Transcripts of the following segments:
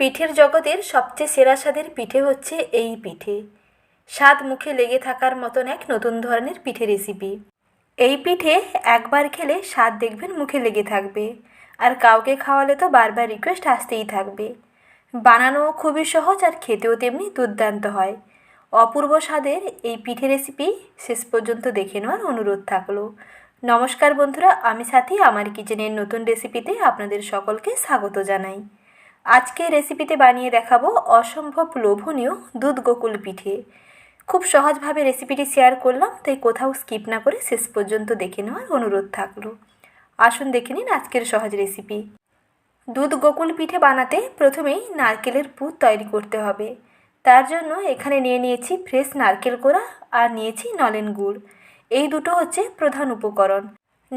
পিঠের জগতের সবচেয়ে সেরা স্বাদের পিঠে হচ্ছে এই পিঠে। স্বাদ মুখে লেগে থাকার মতন এক নতুন ধরনের পিঠে রেসিপি এই পিঠে একবার খেলে স্বাদ দেখবেন মুখে লেগে থাকবে। আর কাউকে খাওয়ালে তো বারবার রিকোয়েস্ট আসতেই থাকবে। বানানোও খুবই সহজ আর খেতেও তেমনি দুর্দান্ত হয়। অপূর্ব স্বাদের এই পিঠে রেসিপি শেষ পর্যন্ত দেখে নেওয়ার অনুরোধ থাকল। নমস্কার বন্ধুরা, আমি সাথী, আমার কিচেনের নতুন রেসিপিতে আপনাদের সকলকে স্বাগত জানাই। আজকে রেসিপিতে বানিয়ে দেখাবো অসম্ভব লোভনীয় দুধ গোকুল পিঠে। খুব সহজভাবে রেসিপিটি শেয়ার করলাম, তাই কোথাও স্কিপ না করে শেষ পর্যন্ত দেখে নেওয়ার অনুরোধ থাকল। আসুন দেখে নিন আজকের সহজ রেসিপি দুধ গোকুল পিঠে বানাতে প্রথমেই নারকেলের পুর তৈরি করতে হবে। তার জন্য এখানে নিয়ে নিয়েছি ফ্রেশ নারকেল কোড়া আর নিয়েছি নলেন গুড়। এই দুটো হচ্ছে প্রধান উপকরণ।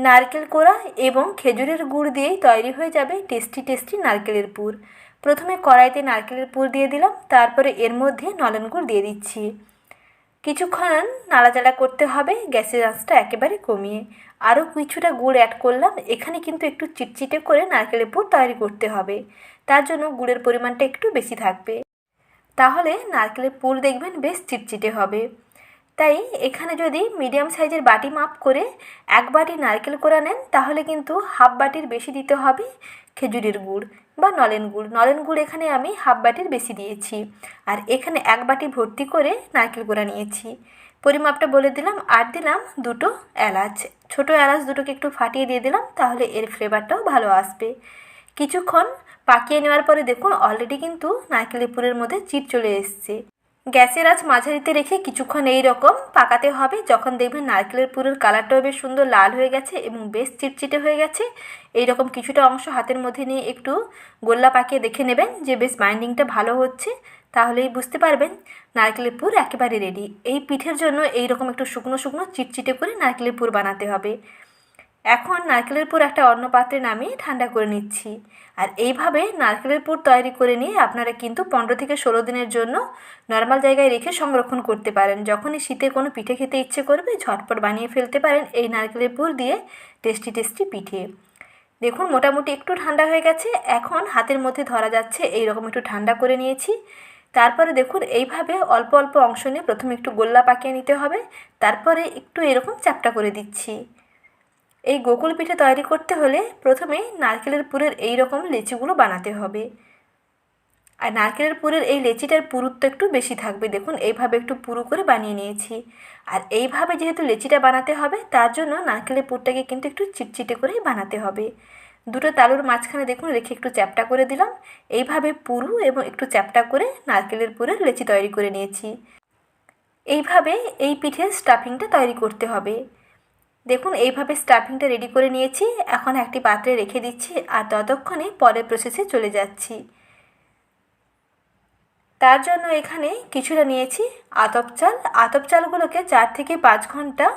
নারকেল কোড়া এবং খেজুরের গুড় দিয়েই তৈরি হয়ে যাবে টেস্টি টেস্টি নারকেলের পুর। প্রথমে কড়াইতে নারকেলের পুর দিয়ে দিলাম, তারপরে এর মধ্যে নলেন গুড় দিয়ে দিচ্ছি। কিছুক্ষণ নাড়াচাড়া করতে হবে, গ্যাসের আঁচটা একেবারে কমিয়ে। আরও কিছুটা গুড় অ্যাড করলাম, এখানে কিন্তু একটু চিটচিটে করে নারকেলের পুর তৈরি করতে হবে। তার জন্য গুড়ের পরিমাণটা একটু বেশি থাকবে। তাহলে নারকেলের পুর দেখবেন বেশ চিটচিটে হবে। তাই এখানে যদি মিডিয়াম সাইজের বাটি মাপ করে এক বাটি নারকেল কোড়া নেন, তাহলে কিন্তু হাফ বাটির বেশি দিতে হবে খেজুরের গুড় বা নলেন গুড়। নলেন গুড় এখানে আমি হাফ বাটির বেশি দিয়েছি। আর এখানে এক বাটি ভর্তি করে নারকেল কোড়া নিয়েছি। পরিমাপটা বলে দিলাম, আর দিলাম দুটো এলাচ। ছোট এলাচ দুটোকে একটু ফাটিয়ে দিয়ে দিলাম, তাহলে এর ফ্লেভারটাও ভালো আসবে। কিছুক্ষণ পাকিয়ে নেওয়ার পরে দেখুন, অলরেডি কিন্তু নারকেলের পুরের মধ্যে চিট চলে এসছে। গ্যাসের আঁচ মাঝারিতে রেখে কিছুক্ষণ এই রকম পাকাতে হবে। যখন দেখবেন নারকেলের পুরের কালারটাও বেশ সুন্দর লাল হয়ে গেছে এবং বেশ চিটচিটে হয়ে গেছে। এই রকম কিছুটা অংশ হাতের মধ্যে নিয়ে একটু গোল্লা পাকিয়ে দেখে নেবেন যে বেশ বাইন্ডিংটা ভালো হচ্ছে, তাহলেই বুঝতে পারবেন নারকেলের পুর একেবারে রেডি এই পিঠের জন্য এই রকম একটু শুকনো শুকনো চিটচিটে করে নারকেলের পুর বানাতে হবে। এখন নারকেলের পুর একটা অন্য পাত্রে নামিয়ে ঠান্ডা করে নিচ্ছি। আর এইভাবে নারকেলের পুর তৈরি করে নিয়ে আপনারা কিন্তু পনেরো থেকে ষোলো দিনের জন্য নর্মাল জায়গায় রেখে সংরক্ষণ করতে পারেন। যখনই শীতে কোনো পিঠে খেতে ইচ্ছে করবে, ঝটপট বানিয়ে ফেলতে পারেন এই নারকেলের পুর দিয়ে টেস্টি টেস্টি পিঠে। দেখুন, মোটামুটি একটু ঠান্ডা হয়ে গেছে। এখন হাতের মধ্যে ধরা যাচ্ছে এই রকম একটু ঠান্ডা করে নিয়েছি। তারপরে দেখুন, এইভাবে অল্প অল্প অংশ নিয়ে প্রথমে একটু গোল্লা পাকিয়ে নিতে হবে। তারপরে একটু এরকম চ্যাপটা করে দিচ্ছি। এই গোকুল পিঠে তৈরি করতে হলে প্রথমে নারকেলের পুরের এই রকম লেচিগুলো বানাতে হবে। আর নারকেলের পুরের এই লেচিটার পুরুত্ব একটু বেশি থাকবে। দেখুন, এইভাবে একটু পুরু করে বানিয়ে নিয়েছি। আর এইভাবে যেহেতু লেচিটা বানাতে হবে, তার জন্য নারকেলের পুরটাকে কিন্তু একটু চিটচিটে করেই বানাতে হবে। দুটো তালুর মাঝখানে দেখুন, রেখে একটু চ্যাপটা করে দিলাম। এইভাবে পুরু এবং একটু চ্যাপটা করে নারকেলের পুরের লেচি তৈরি করে নিয়েছি। এইভাবে এই পিঠের স্টাফিংটা তৈরি করতে হবে। দেখুন, এইভাবে স্টাফিংটা রেডি করে নিয়েছি। এখন একটি পাত্রে রেখে দিচ্ছি আর ততক্ষণে পরের প্রসেসে চলে যাচ্ছি। তার জন্য এখানে কিছুটা নিয়েছি আতপ চাল। আতপ চালগুলোকে চার থেকে পাঁচ ঘণ্টা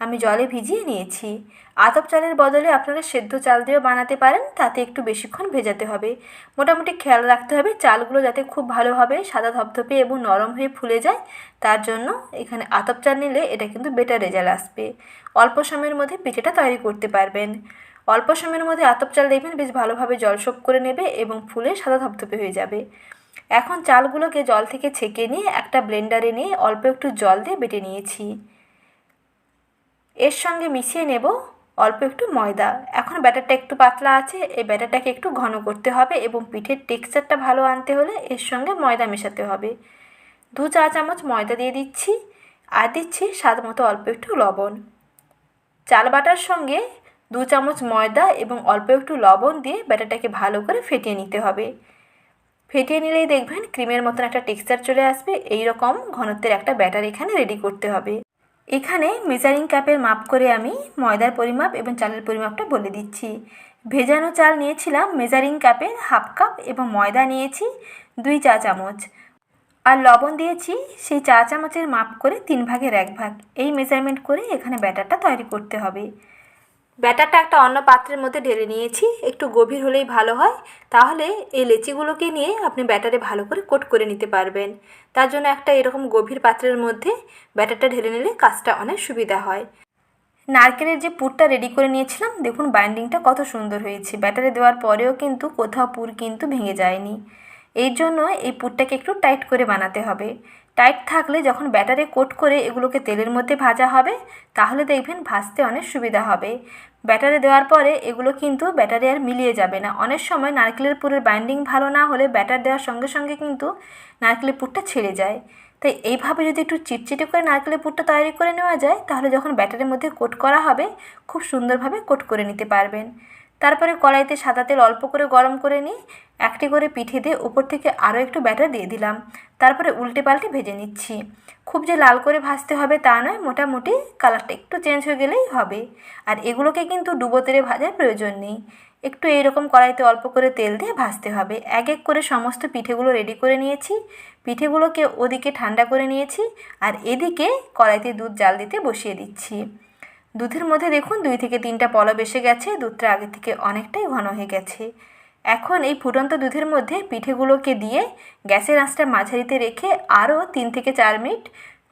আমি জলে ভিজিয়ে নিয়েছি। আতপ চালের বদলে আপনারা সেদ্ধ চাল দিয়েও বানাতে পারেন, তাতে একটু বেশিক্ষণ ভেজাতে হবে। মোটামুটি খেয়াল রাখতে হবে, চালগুলো যাতে খুব ভালোভাবে সাদা ধপধপে এবং নরম হয়ে ফুলে যায়, তার জন্য এখানে আতপ চাল নিলে এটা কিন্তু বেটার রেজাল্ট আসবে। অল্প সময়ের মধ্যে পিঠেটা তৈরি করতে পারবেন। অল্প সময়ের মধ্যে আতপ চাল দেখবেন বেশ ভালোভাবে জল শোক করে নেবে এবং ফুলে সাদা ধপধপে হয়ে যাবে। এখন চালগুলোকে জল থেকে ছেঁকে নিয়ে একটা ব্লেন্ডারে নিয়ে অল্প একটু জল দিয়ে বেটে নিয়েছি। এর সঙ্গে মিশিয়ে নেব অল্প একটু ময়দা। এখন ব্যাটারটা একটু পাতলা আছে, এই ব্যাটারটাকে একটু ঘন করতে হবে এবং পিঠের টেক্সচারটা ভালো আনতে হলে এর সঙ্গে ময়দা মেশাতে হবে। দু চা চামচ ময়দা দিয়ে দিচ্ছি আর দিচ্ছি স্বাদ মতো অল্প একটু লবণ। চাল বাটার সঙ্গে দু চামচ ময়দা এবং অল্প একটু লবণ দিয়ে ব্যাটারটাকে ভালো করে ফেটিয়ে নিতে হবে। ফেটিয়ে নিলেই দেখবেন ক্রিমের মতন একটা টেক্সচার চলে আসবে এই রকম ঘনত্বের একটা ব্যাটার এখানে রেডি করতে হবে। এখানে মেজারিং কাপের মাপ করে আমি ময়দার পরিমাপ এবং চালের পরিমাপটা বলে দিচ্ছি। ভেজানো চাল নিয়েছিলাম মেজারিং কাপের হাফ কাপ এবং ময়দা নিয়েছি দুই চা চামচ। আর লবণ দিয়েছি সেই চা চামচের মাপ করে তিন ভাগের এক ভাগ। এই মেজারমেন্ট করে এখানে ব্যাটারটা তৈরি করতে হবে। ব্যাটারটা একটা অন্য পাত্রের মধ্যে ঢেলে নিয়েছি। একটু গভীর হলেই ভালো হয়। তাহলে এই লেচিগুলোকে নিয়ে আপনি ব্যাটারে ভালো করে কোট করে নিতে পারবেন। তার জন্য একটা এরকম গভীর পাত্রের মধ্যে ব্যাটারটা ঢেলে নিলে কাজটা অনেক সুবিধা হয়। নারকেলের যে পুরটা রেডি করে নিয়েছিলাম, দেখুন বাইন্ডিংটা কত সুন্দর হয়েছে। ব্যাটারে দেওয়ার পরেও কিন্তু কোথাও পুর কিন্তু ভেঙে যায়নি। এই জন্য এই পুরটাকে একটু টাইট করে বানাতে হবে। টাইট থাকলে যখন ব্যাটারে কোট করে এগুলোকে তেলের মধ্যে ভাজা হবে, তাহলে দেখবেন ভাজতে অনেক সুবিধা হবে। ব্যাটারে দেওয়ার পরে এগুলো কিন্তু ব্যাটারি আর মিলিয়ে যাবে না। অনেক সময় নারকেলের পুরের বাইন্ডিং ভালো না হলে ব্যাটার দেওয়ার সঙ্গে সঙ্গে কিন্তু নারকেলের পুরটা ছেড়ে যায়। তাই এইভাবে যদি একটু চিটচিটে করে নারকেলের পুরটা তৈরি করে নেওয়া যায়, তাহলে যখন ব্যাটারের মধ্যে কোট করা হবে, খুব সুন্দরভাবে কোট করে নিতে পারবেন। তারপরে কড়াইতে সাদা তেল অল্প করে গরম করে নিই একটি করে পিঠে দিয়ে উপর থেকে আরও একটু ব্যাটার দিয়ে দিলাম। তারপরে উল্টে পাল্টে ভেজে নিচ্ছি। খুব যে লাল করে ভাজতে হবে তা নয়, মোটামুটি কালারটা একটু চেঞ্জ হয়ে গেলেই হবে। আর এগুলোকে কিন্তু ডুবো তেলে ভাজার প্রয়োজন নেই। একটু এইরকম কড়াইতে অল্প করে তেল দিয়ে ভাজতে হবে। এক এক করে সমস্ত পিঠেগুলো রেডি করে নিয়েছি। পিঠেগুলোকে ওদিকে ঠান্ডা করে নিয়েছি। আর এদিকে কড়াইতে দুধ জাল দিতে বসিয়ে দিচ্ছি। দুধের মধ্যে দেখুন দুই থেকে তিনটা পলব এসে গেছে, দুধটা আগে থেকে অনেকটাই ঘন হয়ে গেছে। এখন এই ফুটন্ত দুধের মধ্যে পিঠেগুলোকে দিয়ে গ্যাসের আঁচটা মাঝারিতে রেখে আরও তিন থেকে চার মিনিট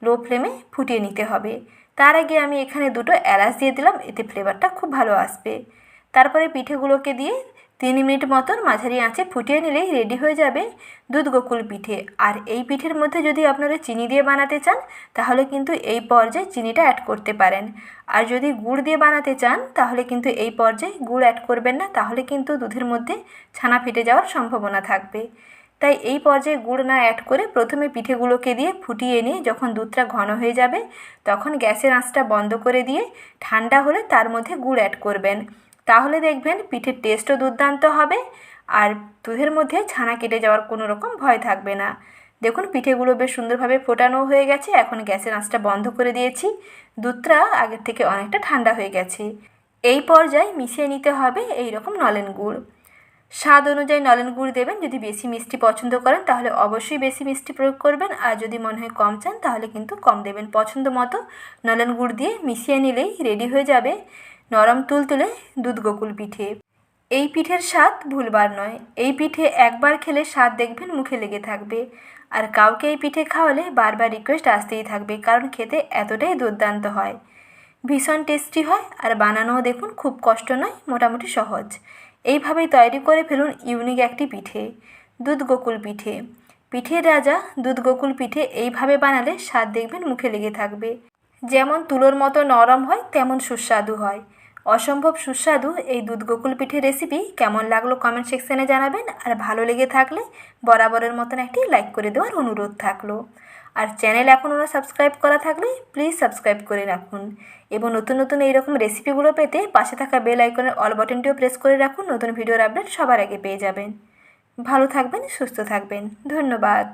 লো ফ্লেমে ফুটিয়ে নিতে হবে। তার আগে আমি এখানে দুটো এলাচ দিয়ে দিলাম, এতে ফ্লেভারটা খুব ভালো আসবে। তারপরে পিঠেগুলোকে দিয়ে তিন মিনিট মতন মাঝারি আঁচে ফুটিয়ে নিলেই রেডি হয়ে যাবে দুধ গোকুল পিঠে। আর এই পিঠের মধ্যে যদি আপনারা চিনি দিয়ে বানাতে চান, তাহলে কিন্তু এই পর্যায়ে চিনিটা অ্যাড করতে পারেন। আর যদি গুড় দিয়ে বানাতে চান, তাহলে কিন্তু এই পর্যায়ে গুড় অ্যাড করবেন না, তাহলে কিন্তু দুধের মধ্যে ছানা ফেটে যাওয়ার সম্ভাবনা থাকবে। তাই এই পর্যায়ে গুড় না অ্যাড করে প্রথমে পিঠেগুলোকে দিয়ে ফুটিয়ে নিয়ে যখন দুধটা ঘন হয়ে যাবে, তখন গ্যাসের আঁচটা বন্ধ করে দিয়ে ঠান্ডা হলে তার মধ্যে গুড় অ্যাড করবেন। তাহলে দেখবেন পিঠের টেস্টও দুর্দান্ত হবে আর দুধের মধ্যে ছানা কেটে যাওয়ার কোনো রকম ভয় থাকবে না। দেখুন পিঠেগুলো বেশ সুন্দরভাবে ফোটানো হয়ে গেছে, এখন গ্যাসের আঁচটা বন্ধ করে দিয়েছি। দুধটা আগের থেকে অনেকটা ঠান্ডা হয়ে গেছে। এই পর্যায়ে মিশিয়ে নিতে হবে এই রকম নলেন গুড়। স্বাদ অনুযায়ী নলেন গুড় দেবেন, যদি বেশি মিষ্টি পছন্দ করেন তাহলে অবশ্যই বেশি মিষ্টি প্রয়োগ করবেন, আর যদি মনে হয় কম চান তাহলে কিন্তু কম দেবেন পছন্দ মতো। নলেন গুড় দিয়ে মিশিয়ে নিলেই রেডি হয়ে যাবে। নরম তুলতুলে দুধ গোকুল পিঠে। এই পিঠের স্বাদ ভুলবার নয়। এই পিঠে একবার খেলে স্বাদ দেখবেন মুখে লেগে থাকবে। আর কাউকে এই পিঠে খাওয়ালে বারবার রিকোয়েস্ট আসতেই থাকবে, কারণ খেতে এতটাই দুর্দান্ত হয়। ভীষণ টেস্টি হয় আর বানানোও দেখুন খুব কষ্ট নয়, মোটামুটি সহজ। এইভাবেই তৈরি করে ফেলুন ইউনিক একটি পিঠে, দুধ গোকুল পিঠে। পিঠের রাজা দুধ গোকুল পিঠে এইভাবে বানালে স্বাদ দেখবেন মুখে লেগে থাকবে। যেমন তুলোর মতো নরম হয়, তেমন সুস্বাদু হয়। অসম্ভব সুস্বাদু এই দুধ গোকুল পিঠের রেসিপি কেমন লাগল কমেন্ট সেকশানে জানাবেন। আর ভালো লেগে থাকলে বরাবরের মতন একটি লাইক করে দেওয়ার অনুরোধ থাকল। আর চ্যানেল এখন ওরা সাবস্ক্রাইব করা থাকলে প্লিজ সাবস্ক্রাইব করে রাখুন। এবং নতুন নতুন এইরকম রেসিপিগুলো পেতে পাশে থাকা বেল আইকনের অল বাটনটিও প্রেস করে রাখুন, নতুন ভিডিওর আপডেট সবার আগে পেয়ে যাবেন। ভালো থাকবেন, সুস্থ থাকবেন। ধন্যবাদ।